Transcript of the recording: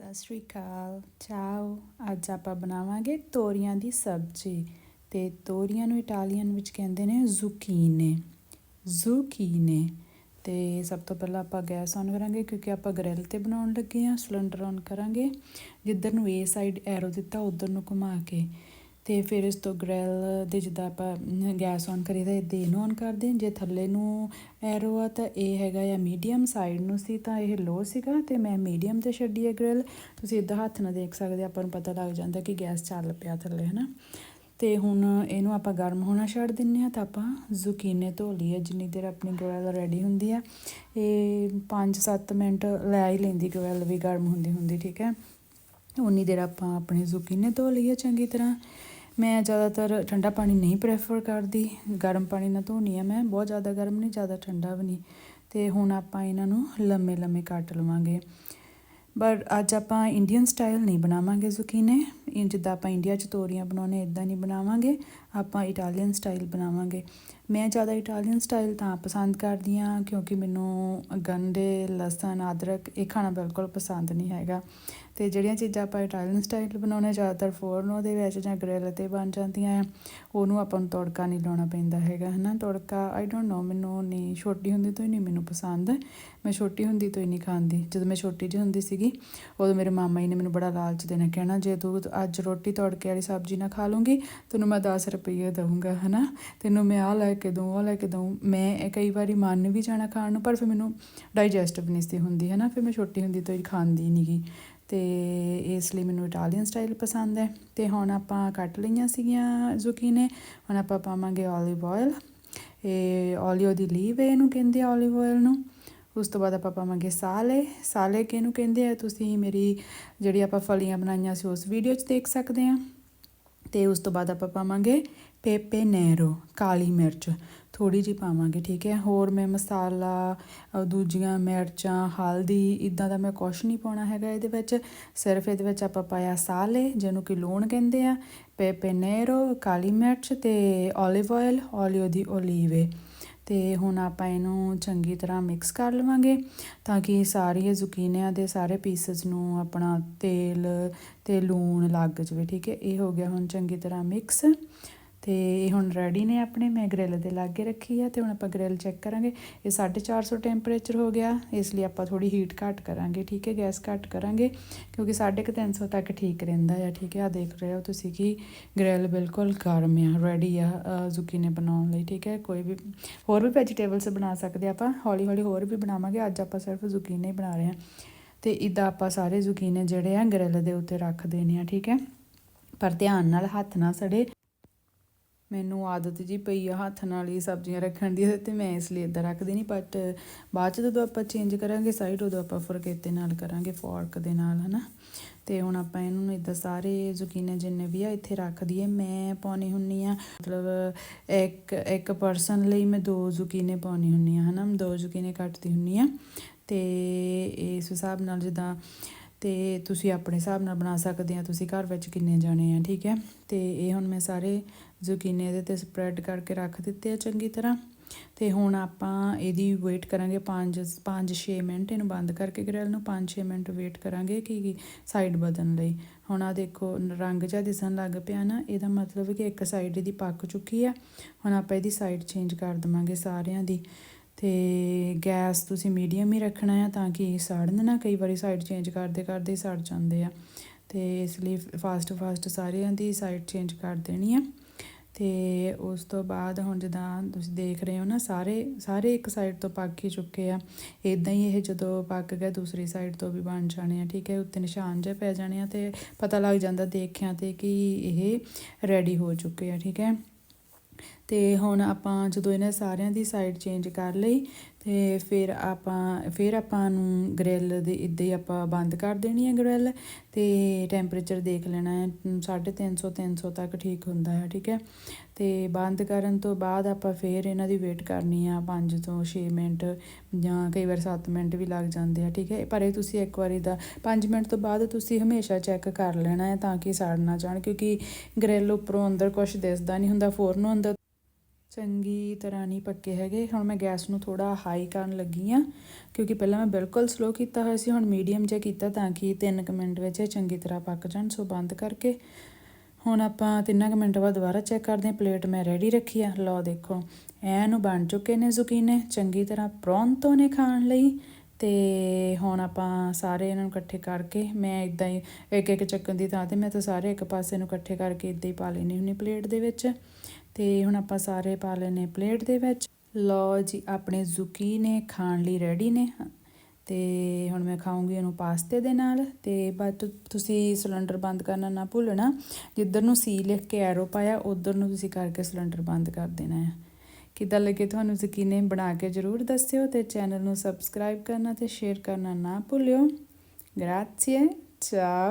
ਸਤਿ ਸ਼੍ਰੀ ਅਕਾਲ ਚਾਓ ਅੱਜ ਆਪਾਂ ਬਣਾਵਾਂਗੇ ਤੋਰੀਆਂ ਦੀ ਸਬਜ਼ੀ ਤੇ ਤੋਰੀਆਂ ਨੂੰ ਇਟਾਲੀਅਨ ਵਿੱਚ ਕਹਿੰਦੇ ਨੇ ਜ਼ੁਕੀਨੇ ਜ਼ੁਕੀਨੇ ਤੇ ਸਭ ਤੋਂ ਪਹਿਲਾਂ ਆਪਾਂ ਗੈਸ ਔਨ ਕਰਾਂਗੇ ਕਿਉਂਕਿ ਆਪਾਂ ਗ੍ਰਿਲ ਤੇ ਬਣਾਉਣ ਲੱਗੇ ਆ ਸਿਲੰਡਰ ਔਨ ਕਰਾਂਗੇ। ਜਿੱਧਰ ਨੂੰ ਇਹ ਸਾਈਡ ਐਰੋ ਦਿੱਤਾ, ਉਧਰ ਨੂੰ ਘੁਮਾ ਕੇ ਅਤੇ ਫਿਰ ਇਸ ਤੋਂ ਗ੍ਰਿਲ ਦੇ ਜਿੱਦਾਂ ਆਪਾਂ ਗੈਸ ਔਨ ਕਰੀਦਾ ਇਹ ਦੇ ਨੂੰ ਔਨ ਕਰਦੇ ਜੇ ਥੱਲੇ ਨੂੰ ਐਰੋ ਆ ਤਾਂ ਇਹ ਹੈਗਾ ਆ ਮੀਡੀਅਮ ਸਾਈਡ ਨੂੰ ਸੀ ਤਾਂ ਇਹ ਲੋ ਸੀਗਾ ਅਤੇ ਮੈਂ ਮੀਡੀਅਮ ਤੇ ਛੱਡੀ ਹੈ ਗ੍ਰਿਲ। ਤੁਸੀਂ ਇੱਦਾਂ ਹੱਥ ਨਾਲ ਦੇਖ ਸਕਦੇ, ਆਪਾਂ ਨੂੰ ਪਤਾ ਲੱਗ ਜਾਂਦਾ ਕਿ ਗੈਸ ਚੱਲ ਪਿਆ ਥੱਲੇ ਹੈ ਨਾ ਤੇ ਹੁਣ ਇਹਨੂੰ ਆਪਾਂ ਗਰਮ ਹੋਣਾ ਛੱਡ ਦਿੰਨੇ ਆ ਤਾਂ ਆਪਾਂ ਜ਼ੁਕੀਨੇ ਧੋ ਲਈਏ, ਜਿੰਨੀ ਦੇਰ ਆਪਣੀ ਗ੍ਰਿਲ ਰੈਡੀ ਹੁੰਦੀ ਆ। ਇਹ 5-7 ਮਿੰਟ ਲੈ ਹੀ ਲੈਂਦੀ ਗ੍ਰਿਲ ਵੀ ਗਰਮ ਹੁੰਦੀ ਹੁੰਦੀ ਠੀਕ ਹੈ। ਉਨੀ ਦੇਰ ਆਪਾਂ ਆਪਣੇ ਜ਼ੁਕੀਨੇ ਧੋ ਲਈਏ ਚੰਗੀ ਤਰ੍ਹਾਂ। ਮੈਂ ਜ਼ਿਆਦਾਤਰ ਠੰਡਾ ਪਾਣੀ ਨਹੀਂ ਪ੍ਰੈਫਰ ਕਰਦੀ। ਗਰਮ ਪਾਣੀ ਨਾਲ ਧੋਣੀ ਆ ਮੈਂ, ਬਹੁਤ ਜ਼ਿਆਦਾ ਗਰਮ ਨਹੀਂ, ਜ਼ਿਆਦਾ ਠੰਡਾ ਵੀ ਨਹੀਂ। ਤੇ ਹੁਣ ਆਪਾਂ ਇਹਨਾਂ ਨੂੰ ਲੰਮੇ ਲੰਮੇ ਕੱਟ ਲਵਾਂਗੇ। ਪਰ ਅੱਜ ਆਪਾਂ ਇੰਡੀਅਨ ਸਟਾਈਲ ਨਹੀਂ ਬਣਾਵਾਂਗੇ ਜ਼ੁਕੀਨੇ ਇਹ ਜਿੱਦਾਂ ਆਪਾਂ ਇੰਡੀਆ 'ਚ ਤੋਰੀਆਂ ਬਣਾਉਨੇ ਇਦਾਂ ਨਹੀਂ ਬਣਾਵਾਂਗੇ। ਆਪਾਂ ਇਟਾਲੀਅਨ ਸਟਾਈਲ ਬਣਾਵਾਂਗੇ। ਮੈਂ ਜ਼ਿਆਦਾ ਇਟਾਲੀਅਨ ਸਟਾਈਲ ਤਾਂ ਪਸੰਦ ਕਰਦੀ ਹਾਂ, ਕਿਉਂਕਿ ਮੈਨੂੰ ਗੰਡੇ ਲਸਣ, ਅਦਰਕ ਇਹ ਖਾਣਾ ਬਿਲਕੁਲ ਪਸੰਦ ਨਹੀਂ ਹੈਗਾ। ਤੇ ਜਿਹੜੀਆਂ ਚੀਜ਼ਾਂ ਆਪਾਂ ਇਟਾਲੀਅਨ ਸਟਾਈਲ ਬਣਾਉਣੇ ਜ਼ਿਆਦਾਤਰ ਫੋਰਨੋ ਦੇ ਵਿੱਚ ਜਾਂ ਗ੍ਰਿਲ ਤੇ ਬਣ ਜਾਂਦੀਆਂ ਆ, ਉਹਨੂੰ ਆਪਾਂ ਨੂੰ ਤੜਕਾ ਨਹੀਂ ਲਾਉਣਾ ਪੈਂਦਾ ਹੈਗਾ, ਹਨਾ? ਤੜਕਾ ਆਈ ਡੋਨਟ ਨੋ ਮੈਨੂੰ ਨਹੀਂ, ਛੋਟੀ ਹੁੰਦੀ ਤੋਂ ਹੀ ਨਹੀਂ ਮੈਨੂੰ ਪਸੰਦ। ਮੈਂ ਛੋਟੀ ਹੁੰਦੀ ਤੋਂ ਹੀ ਨਹੀਂ ਖਾਂਦੀ। ਜਦੋਂ ਮੈਂ ਛੋਟੀ ਜਿਹੀ ਹੁੰਦੀ ਸੀਗੀ, ਉਦੋਂ ਮੇਰੇ ਮਾਮਾ ਜੀ ਨੇ ਮੈਨੂੰ ਬੜਾ ਲਾਲਚ ਦੇਣਾ ਕਹਿਣਾ, ਜੇ ਤੂੰ ਅੱਜ ਰੋਟੀ ਤੜਕੇ ਵਾਲੀ ਸਬਜ਼ੀ ਨਾ ਖਾ ਲੂੰਗੀ ਤੈਨੂੰ ਮੈਂ 10 ਰੁਪਏ ਦਊਂਗਾ, ਹਨਾ? ਤੈਨੂੰ ਮੈਂ ਆ ਲੈ ਕੇ ਦਊਂ, ਉਹ ਲੈ ਕੇ ਦਊਂ। ਮੈਂ ਕਈ ਵਾਰੀ ਮੰਨ ਵੀ ਜਾਣਾ ਖਾਣ ਨੂੰ, ਪਰ ਫਿਰ ਮੈਨੂੰ ਡਾਈਜੈਸਟ ਨਹੀਂ ਸੀ ਹੁੰਦੀ, ਹਨਾ? ਫਿਰ ਮੈਂ ਛੋਟੀ ਹੁੰਦੀ ਤੋਂ ਹੀ ਖਾਂਦੀ ਨਹੀਂਗੀ ਤੇ ਇਸ ਲਈ ਮੈਨੂੰ ਇਟਾਲੀਅਨ ਸਟਾਈਲ ਪਸੰਦ ਹੈ। ਤੇ ਹੁਣ ਆਪਾਂ ਕੱਟ ਲਈਆਂ ਸੀਗੀਆਂ ਜ਼ੁਕੀਨੇ ਹੁਣ ਆਪਾਂ ਪਾਵਾਂਗੇ 올ਿਵ ਆਇਲ ਇਹ 올ਿਓ ਦੀ ਲੀਵ ਹੈ ਇਹਨੂੰ ਕਹਿੰਦੇ ਆ 올ਿਵ ਆਇਲ ਨੂੰ। ਉਸ ਤੋਂ ਬਾਅਦ ਆਪਾਂ ਪਾਵਾਂਗੇ ਸਾਲੇ। ਸਾਲੇ ਕਿਹਨੂੰ ਕਹਿੰਦੇ ਆ? ਤੁਸੀਂ ਮੇਰੀ ਜਿਹੜੀ ਆਪਾਂ ਫਲੀਆਂ ਬਣਾਈਆਂ ਸੀ ਉਸ ਵੀਡੀਓ 'ਚ ਦੇਖ ਸਕਦੇ ਆ। ਤੇ ਉਸ ਤੋਂ ਬਾਅਦ ਆਪਾਂ ਪਾਵਾਂਗੇ ਪੇਪੇ ਨੈਰੋ ਕਾਲੀ ਮਿਰਚ, ਥੋੜ੍ਹੀ ਜਿਹੀ ਪਾਵਾਂਗੇ, ਠੀਕ ਹੈ? ਹੋਰ ਮੈਂ ਮਸਾਲਾ ਦੂਜੀਆਂ ਮਿਰਚਾਂ, ਹਲਦੀ, ਇਦਾਂ ਦਾ ਮੈਂ ਕੁਛ ਨਹੀਂ ਪਾਉਣਾ ਹੈਗਾ ਇਹਦੇ ਵਿੱਚ। ਸਿਰਫ ਇਹਦੇ ਵਿੱਚ ਆਪਾਂ ਪਾਇਆ ਸਾਲੇ, ਜਿਹਨੂੰ ਕਿ ਲੂਣ ਕਹਿੰਦੇ ਆ, ਪੇਪੇ ਨੈਰੋ ਕਾਲੀ ਮਿਰਚ ਤੇ 올ਿਵ ਆਇਲ ਓਲੀਓ ਦੀ ਓਲੀਵੇ ਤੇ ਹੁਣ ਆਪਾਂ ਇਹਨੂੰ ਚੰਗੀ ਤਰ੍ਹਾਂ ਮਿਕਸ ਕਰ ਲਵਾਂਗੇ, ਤਾਂ ਕਿ ਸਾਰੀਆਂ ਜ਼ੁਕੀਨੀਆਂ ਦੇ ਸਾਰੇ ਪੀਸਸ ਨੂੰ ਆਪਣਾ ਤੇਲ ਤੇ ਲੂਣ ਲੱਗ ਜਾਵੇ, ਠੀਕ ਹੈ? ਇਹ ਹੋ ਗਿਆ ਹੁਣ ਚੰਗੀ ਤਰ੍ਹਾਂ ਮਿਕਸ ਤੇ ਇਹ ਹੁਣ ਰੈਡੀ ਨੇ ਆਪਣੇ, ਮੈਂ ਗ੍ਰਿਲ ਦੇ ਲਾਗੇ ਰੱਖੀ ਆ ਤੇ ਹੁਣ ਆਪਾਂ ਗ੍ਰਿਲ ਚੈੱਕ ਕਰਾਂਗੇ। ਇਹ 450 ਟੈਂਪਰੇਚਰ ਹੋ ਗਿਆ, ਇਸ ਲਈ ਆਪਾਂ ਥੋੜੀ ਹੀਟ ਘੱਟ ਕਰਾਂਗੇ, ਠੀਕ ਹੈ? ਗੈਸ ਘੱਟ ਕਰਾਂਗੇ, ਕਿਉਂਕਿ 350 ਤੱਕ ਠੀਕ ਰਹਿੰਦਾ ਆ, ਠੀਕ ਹੈ? ਆ ਦੇਖ ਰਹੇ ਹੋ ਤੁਸੀਂ ਕਿ ਗ੍ਰਿਲ ਬਿਲਕੁਲ ਗਰਮ ਆ ਰੈਡੀ ਆ ਜ਼ੁਕੀਨੇ ਬਣਾਉਣ ਲਈ, ਠੀਕ ਹੈ? ਕੋਈ ਵੀ, ਹੋਰ ਵੀ ਵੈਜੀਟੇਬਲਸ ਬਣਾ ਸਕਦੇ ਆਪਾਂ ਹੌਲੀ ਹੌਲੀ ਹੋਰ ਵੀ ਬਣਾਵਾਂਗੇ, ਅੱਜ ਆਪਾਂ ਸਿਰਫ ਜ਼ੁਕੀਨੇ ਬਣਾ ਰਹੇ ਹਾਂ। ਤੇ ਇਦਾਂ ਆਪਾਂ ਸਾਰੇ ਜ਼ੁਕੀਨੇ ਜਿਹੜੇ ਆ ਗ੍ਰਿਲ ਦੇ ਉੱਤੇ ਰੱਖ ਦੇਣੇ ਆ, ਠੀਕ ਹੈ? ਪਰ ਧਿਆਨ ਨਾਲ ਹੱਥ ਨਾ ਸੜੇ। ਮੈਨੂੰ ਆਦਤ ਜੀ ਪਈ ਆ ਹੱਥ ਨਾਲ ਹੀ ਸਬਜ਼ੀਆਂ ਰੱਖਣ ਦੀ, ਤੇ ਮੈਂ ਇਸ ਲਈ ਇਦਾਂ ਰੱਖਦੀ ਨਹੀਂ ਬਟ ਬਾਅਦ ਚ ਜਦੋਂ ਆਪਾਂ ਚੇਂਜ ਕਰਾਂਗੇ ਸਾਈਡ ਉਦੋਂ ਆਪਾਂ ਫਰਕੇਤੇ ਨਾਲ ਕਰਾਂਗੇ ਫੋਰਕ ਦੇ ਨਾਲ, ਹਨਾ? ਤੇ ਹੁਣ ਆਪਾਂ ਇਹਨਾਂ ਨੂੰ ਇਦਾਂ ਸਾਰੇ ਜ਼ੁਕੀਨੇ ਜਿੰਨੇ ਵੀ ਆ ਇੱਥੇ ਰੱਖ ਦਈਏ। ਮੈਂ ਪਾਉਣੀ ਹੁੰਨੀ ਆ, ਮਤਲਬ ਇੱਕ ਇੱਕ ਪਰਸਨ ਲਈ ਮੈਂ ਦੋ ਜ਼ੁਕੀਨੇ ਪਾਉਣੀ ਹੁੰਨੀ ਆ, ਹਨਾ? ਦੋ ਜ਼ੁਕੀਨੇ ਕੱਟਦੀ ਹੁੰਨੀ ਆ। ਤੇ ਇਸ ਹਿਸਾਬ ਨਾਲ ਜਿੱਦਾਂ, ਤੇ ਤੁਸੀਂ ਆਪਣੇ ਹਿਸਾਬ ਨਾਲ ਬਣਾ ਸਕਦੇ ਆ, ਤੁਸੀਂ ਘਰ ਵਿੱਚ ਕਿੰਨੇ ਜਾਣੇ ਆ, ਠੀਕ ਹੈ? ਤੇ ਇਹ ਹੁਣ ਮੈਂ ਸਾਰੇ ਜ਼ੁਕੀਨੇ ਇਹਦੇ ਤੇ ਸਪਰੈਡ ਕਰਕੇ ਰੱਖ ਦਿੱਤੇ ਆ ਚੰਗੀ ਤਰ੍ਹਾਂ। ਤੇ ਹੁਣ ਆਪਾਂ ਇਹਦੀ ਵੇਟ ਕਰਾਂਗੇ 5 5-6 ਮਿੰਟ। ਇਹਨੂੰ ਬੰਦ ਕਰਕੇ ਗ੍ਰਿਲ ਨੂੰ 5-6 ਮਿੰਟ ਵੇਟ ਕਰਾਂਗੇ ਕਿ ਸਾਈਡ ਬਦਲਣ ਲਈ। ਹੁਣ ਆ ਦੇਖੋ, ਰੰਗ ਜਿਹਾ ਦਿਸਣ ਲੱਗ ਪਿਆ ਨਾ, ਇਹਦਾ ਮਤਲਬ ਕਿ ਇੱਕ ਸਾਈਡ ਇਹਦੀ ਪੱਕ ਚੁੱਕੀ ਆ। ਹੁਣ ਆਪਾਂ ਇਹਦੀ ਸਾਈਡ ਚੇਂਜ ਕਰ ਦਵਾਂਗੇ ਸਾਰਿਆਂ ਦੀ। ਤੇ ਗੈਸ ਤੁਸੀਂ ਮੀਡੀਅਮ ਹੀ ਰੱਖਣਾ ਆ ਤਾਂ ਕਿ ਸੜਨ ਨਾ, ਕਈ ਵਾਰੀ ਸਾਈਡ ਚੇਂਜ ਕਰਦੇ ਕਰਦੇ ਸੜ ਜਾਂਦੇ ਆ। ਤੇ ਇਸ ਲਈ ਫਾਸਟ ਫਾਸਟ ਸਾਰਿਆਂ ਦੀ ਸਾਈਡ ਚੇਂਜ ਕਰ ਦੇਣੀ ਆ। ਤੇ ਉਸ ਤੋਂ ਬਾਅਦ ਹੁਣ ਜਦਾਂ ਤੁਸੀਂ ਦੇਖ ਰਹੇ ਹੋ ਨਾ, ਸਾਰੇ ਸਾਰੇ ਇੱਕ ਸਾਈਡ ਤੋਂ ਪੱਕ ਹੀ ਚੁੱਕੇ ਆ। ਇਦਾਂ ਹੀ ਇਹ ਜਦੋਂ ਪੱਕ ਗਿਆ, ਦੂਸਰੀ ਸਾਈਡ ਤੋਂ ਵੀ ਬਣ ਜਾਣੇ ਆ, ਠੀਕ ਹੈ? ਉੱਤੇ ਨਿਸ਼ਾਨ ਜਿਹਾ ਪੈ ਜਾਣੇ ਆ ਤੇ ਪਤਾ ਲੱਗ ਜਾਂਦਾ ਦੇਖਿਆ ਤੇ ਕਿ ਇਹ ਰੈਡੀ ਹੋ ਚੁੱਕੇ ਆ, ਠੀਕ ਹੈ? ਤੇ ਹੁਣ ਆਪਾਂ ਜਦੋਂ ਇਹਨਾਂ ਸਾਰਿਆਂ ਦੀ ਸਾਈਡ ਚੇਂਜ ਕਰ ਲਈ, ਤੇ ਫਿਰ ਆਪਾਂ ਫਿਰ ਆਪਾਂ ਨੂੰ ਗ੍ਰਿਲ ਦੇ ਇੱਦਾਂ ਹੀ ਆਪਾਂ ਬੰਦ ਕਰ ਦੇਣੀ ਹੈ ਗ੍ਰਿਲ ਤੇ ਟੈਂਪਰੇਚਰ ਦੇਖ ਲੈਣਾ ਹੈ 350 300 ਤੱਕ ਠੀਕ ਹੁੰਦਾ ਹੈ, ਠੀਕ ਹੈ। ਤੇ ਬੰਦ ਕਰਨ ਤੋਂ ਬਾਅਦ ਆਪਾਂ ਫਿਰ ਇਹਨਾਂ ਦੀ ਵੇਟ ਕਰਨੀ ਆ 5 ਤੋਂ 6 ਮਿੰਟ ਜਾਂ ਕਈ ਵਾਰ 7 ਮਿੰਟ ਵੀ ਲੱਗ ਜਾਂਦੇ ਆ, ਠੀਕ ਹੈ। ਪਰ ਇਹ ਤੁਸੀਂ ਇੱਕ ਵਾਰੀ ਦਾ 5 ਮਿੰਟ ਤੋਂ ਬਾਅਦ ਤੁਸੀਂ ਹਮੇਸ਼ਾ ਚੈੱਕ ਕਰ ਲੈਣਾ ਹੈ ਤਾਂ ਕਿ ਸੜ ਨਾ ਜਾਣ ਕਿਉਂਕਿ ਗ੍ਰਿਲ ਉੱਪਰੋਂ ਅੰਦਰ ਕੁਝ ਦਿਸਦਾ ਨਹੀਂ ਹੁੰਦਾ ਫੋਰਨ ਅੰਦਰ ਚੰਗੀ ਤਰ੍ਹਾਂ ਨਹੀਂ ਪੱਕੇ ਹੈਗੇ। ਹੁਣ ਮੈਂ ਗੈਸ ਨੂੰ ਥੋੜਾ ਹਾਈ ਕਰਨ ਲੱਗੀ ਆ ਕਿਉਂਕਿ ਪਹਿਲਾਂ ਮੈਂ ਬਿਲਕੁਲ ਸਲੋ ਕੀਤਾ ਹੋਇਆ ਸੀ, ਹੁਣ ਮੀਡੀਅਮ ਜਿਹਾ ਕੀਤਾ ਤਾਂ ਕਿ 3 ਕੁ ਮਿੰਟ ਵਿੱਚ ਇਹ ਚੰਗੀ ਤਰ੍ਹਾਂ ਪੱਕ ਜਾਣ, ਸੋ ਬੰਦ ਕਰਕੇ। ਹੁਣ ਆਪਾਂ ਤਿੰਨਾਂ ਕੁ ਮਿੰਟ ਬਾਅਦ ਦੁਬਾਰਾ ਚੈੱਕ ਕਰਦੇ ਹਾਂ ਪਲੇਟ ਮੈਂ ਰੈਡੀ ਰੱਖੀ ਆ। ਲਓ ਦੇਖੋ, ਐਨ ਬਣ ਚੁੱਕੇ ਨੇ ਜ਼ੁਕੀਨੇ ਚੰਗੀ ਤਰ੍ਹਾਂ ਪ੍ਰੌਂਤੋ ਨੇ ਖਾਣ ਲਈ। ਤੇ ਹੁਣ ਆਪਾਂ ਸਾਰੇ ਇਹਨਾਂ ਨੂੰ ਇਕੱਠੇ ਕਰਕੇ, ਮੈਂ ਇਦਾਂ ਹੀ ਇੱਕ ਇੱਕ ਚੱਕਣ ਦੀ ਥਾਂ ਤੇ ਮੈਂ ਤਾਂ ਸਾਰੇ ਇੱਕ ਪਾਸੇ ਨੂੰ ਇਕੱਠੇ ਕਰਕੇ ਇਦਾਂ ਹੀ ਪਾ ਲੈਣੀ ਹੁੰਦੀ ਪਲੇਟ ਦੇ ਵਿੱਚ। ਤੇ ਹੁਣ ਆਪਾਂ ਸਾਰੇ ਪਾ ਲੈਨੇ ਪਲੇਟ ਦੇ ਵਿੱਚ। ਲਓ ਜੀ, ਆਪਣੇ ਜ਼ੁਕੀਨੇ ਖਾਣ ਲਈ ਰੈਡੀ ਨੇ। ਤੇ ਹੁਣ ਮੈਂ ਖਾਉਂਗੀ ਇਹਨੂੰ ਪਾਸਤੇ ਦੇ ਨਾਲ। ਤੇ ਬਟ ਤੁਸੀਂ ਸਿਲੰਡਰ ਬੰਦ ਕਰਨਾ ਨਾ ਭੁੱਲਣਾ। ਜਿੱਧਰ ਨੂੰ ਸੀ ਲਿਖ ਕੇ ਐਰੋ ਪਾਇਆ, ਉਧਰ ਨੂੰ ਤੁਸੀਂ ਕਰਕੇ ਸਿਲੰਡਰ ਬੰਦ ਕਰ ਦੇਣਾ ਹੈ। ਕਿੱਦਾਂ ਲੱਗੇ ਤੁਹਾਨੂੰ ਯਕੀਨੇ ਬਣਾ ਕੇ ਜਰੂਰ ਦੱਸਿਓ ਤੇ ਚੈਨਲ ਨੂੰ ਸਬਸਕ੍ਰਾਈਬ ਕਰਨਾ ਤੇ ਸ਼ੇਅਰ ਕਰਨਾ ਨਾ ਭੁੱਲਿਓ। ਗ੍ਰਾzie ਚਾਓ